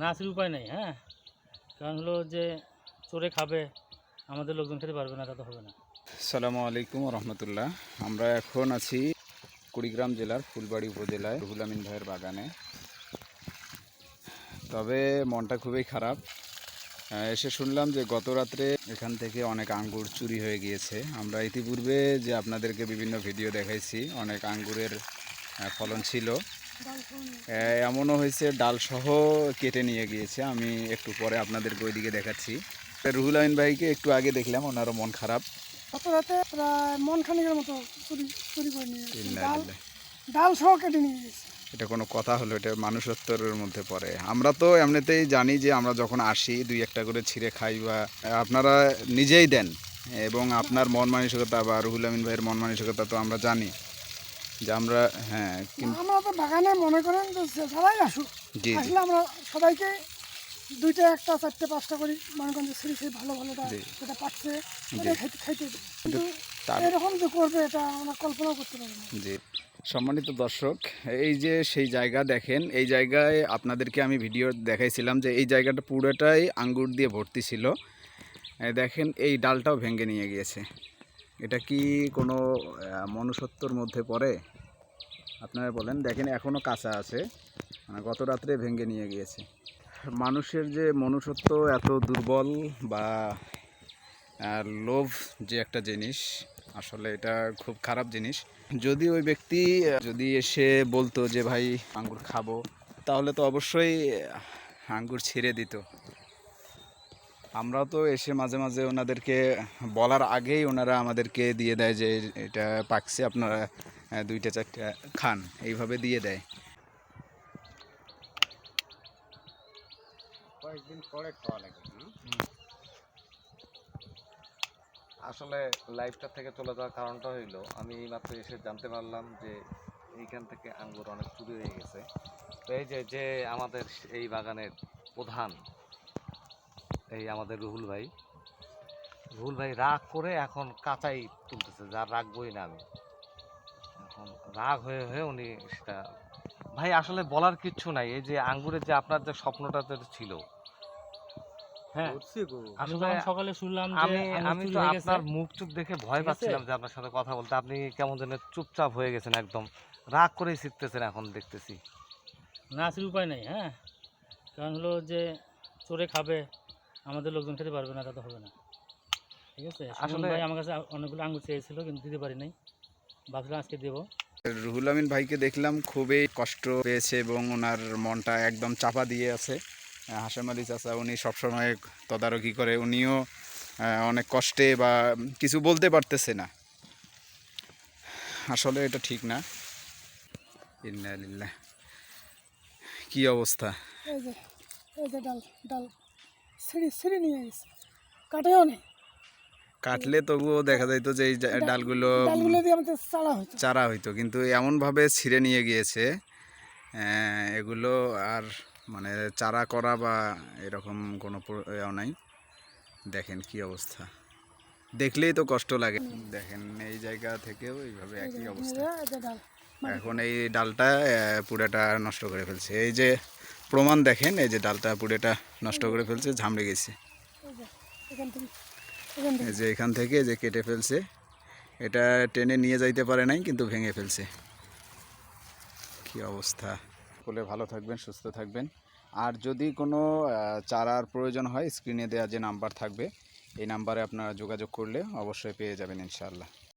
না আসলে উপায় নেই হ্যাঁ? কারণ হলো যে চোরে খাবে, আমাদের লোকজন খেতে পারবে না, তা তো হবে না। সালামু আলাইকুম রহমতুল্লাহ। আমরা এখন আছি কুড়িগ্রাম জেলার ফুলবাড়ি উপজেলায় রুহুল আমিন ভাইয়ের বাগানে। তবে মনটা খুবই খারাপ। এসে শুনলাম যে গত রাত্রে এখান থেকে অনেক আঙ্গুর চুরি হয়ে গিয়েছে। আমরা ইতিপূর্বে যে আপনাদেরকে বিভিন্ন ভিডিও দেখাইছি, অনেক আঙ্গুরের ফলন ছিল। এমনও হয়েছে ডালসহ কেটে নিয়ে গিয়েছে। আমি একটু পরে আপনাদেরকে ওইদিকে দেখাচ্ছি। রুহুল আমিন ভাইকে একটু আগে দেখলাম ওনারও মন খারাপ। গত রাতে প্রায় মন খানিকের মতো চুরি চুরি করে নিয়ে ডাল ডাল সহ কেটে নিয়ে গেছে। এটা কোনো কথা হলো এটা মানুষত্বের মধ্যে পড়ে। আমরা তো এমনিতেই জানি যে আমরা যখন আসি দুই একটা করে ছিঁড়ে খাই বা আপনারা নিজেই দেন। এবং আপনার মন মানসিকতা বা রুহুল আমিন ভাইয়ের মন মানসিকতা তো আমরা জানি। যে আমরা হ্যাঁ আমরা তো বাগানে মনে করেন যে আসুক আসলে আমরা সবাইকে দুইটা একটা চারটে পাঁচটা করি মনে করেন যে সিঁড়ি ভালো ভালোটা যেটা পাচ্ছে খাইতে খাইতে কিন্তু এরকম যে করবে এটা আমরা কল্পনাও করতে পারি না। জি। সম্মানিত দর্শক এই যে সেই জায়গা দেখেন এই জায়গায় আপনাদেরকে আমি ভিডিও দেখাইছিলাম যে এই জায়গাটা পুরোটাই আঙ্গুর দিয়ে ভর্তি ছিল। দেখেন এই ডালটাও ভেঙে নিয়ে গিয়েছে। এটা কি কোনো মনুষ্যত্বর মধ্যে পড়ে? আপনারা বলেন, দেখেন এখনও কাঁচা আছে মানে গত রাত্রে ভেঙে নিয়ে গিয়েছে। মানুষের যে মনুষ্যত্ব এত দুর্বল বা লোভ যে একটা জিনিস, আসলে এটা খুব খারাপ জিনিস। যদি ওই ব্যক্তি, যদি এসে বলতো যে, ভাই, আঙ্গুর খাব, তাহলে তো অবশ্যই আঙ্গুর ছেড়ে দিত। আমরাও তো এসে মাঝে মাঝে ওনাদেরকে বলার আগেই ওনারা আমাদেরকে দিয়ে দেয় যে এটা পাকছে, আপনারা দুইটা, চারটা খান। এইভাবে দিয়ে দেয়। কয়েকদিন পরে খাওয়া লাগে আসলে লাইভটা থেকে চলে যাওয়ার কারণটা হইল, আমি এইমাত্র এসে জানতে পারলাম যে এইখান থেকে আঙ্গুর অনেক চুরি হয়ে গেছে। তো এই যে যে আমাদের এই বাগানের প্রধান এই আমাদের রুহুল ভাই। রুহুল ভাই রাগ করে এখন কাঁচাই তুলতেছে যা রাখবই না আমি। এখন রাগ হয়ে হয়ে উনি সেটা ভাই আসলে বলার কিচ্ছু নাই। এই যে আঙ্গুরের যে আপনার যে স্বপ্নটা ছিল হ্যাঁ? আমি আসলে যখন সকালে শুনলাম আমি আমি তো আপনার মুখ চুপ দেখে ভয় পাচ্ছিলাম যে আপনার সাথে কথা বলতে। আপনি কেমন যেন চুপচাপ হয়ে গেছেন একদম। রাগ করেই শিখতেছেন এখন দেখতেছি। না উপায় নেই হ্যাঁ? কারণ হলো যে চোরে খাবে আমাদের লোকজন খেতে পারবে না তা তো হবে না। ঠিক আছে? আসলে- ভাই আমার কাছে অনেকগুলো আঙ্গুর চেয়েছিল কিন্তু দিতে পারি নাই। ভাবছিলাম আজকে দেবো। রুহুল আমিন ভাইকে দেখলাম খুবই কষ্ট পেয়েছে এবং ওনার মনটা একদম চাপা দিয়ে আছে। হাশেম আলী চাচা উনি সবসময় তদারকি করে উনিও অনেক কষ্টে বা কিছু বলতে পারতেছে না। আসলে এটা ঠিক না। ইন্না কি অবস্থা? এই যে এই যে ডাল ডাল। সিঁড়ি নিয়ে গেছে কাটেও নেই। কাটলে তবুও দেখা যাইতো যে এই ডালগুলো ডালগুলো দিয়ে আমাদের চালা হতো চারা হইতো। কিন্তু এমনভাবে ছিঁড়ে নিয়ে গিয়েছে এগুলো আর মানে চারা করা বা এরকম কোনো নাই। দেখেন কি অবস্থা। দেখলেই তো কষ্ট লাগে। দেখেন এই জায়গা থেকেও এইভাবে একই অবস্থা। ডাল। এখন এই ডালটা পুরাটা নষ্ট করে ফেলছে। এই যে প্রমাণ দেখেন, এই যে ডালটা পুরোটা নষ্ট করে ফেলছে, ঝামড়ে গেছে। এই যে এখান থেকে যে কেটে ফেলছে, এটা টেনে নিয়ে যাইতে পারে নাই, কিন্তু ভেঙে ফেলছে। কি অবস্থা। বলে ভালো থাকবেন, সুস্থ থাকবেন। আর যদি কোনো চারার প্রয়োজন হয় স্ক্রিনে দেওয়া যে নাম্বার থাকবে, এই নাম্বারে আপনারা যোগাযোগ করলে অবশ্যই পেয়ে যাবেন, ইনশাআল্লাহ।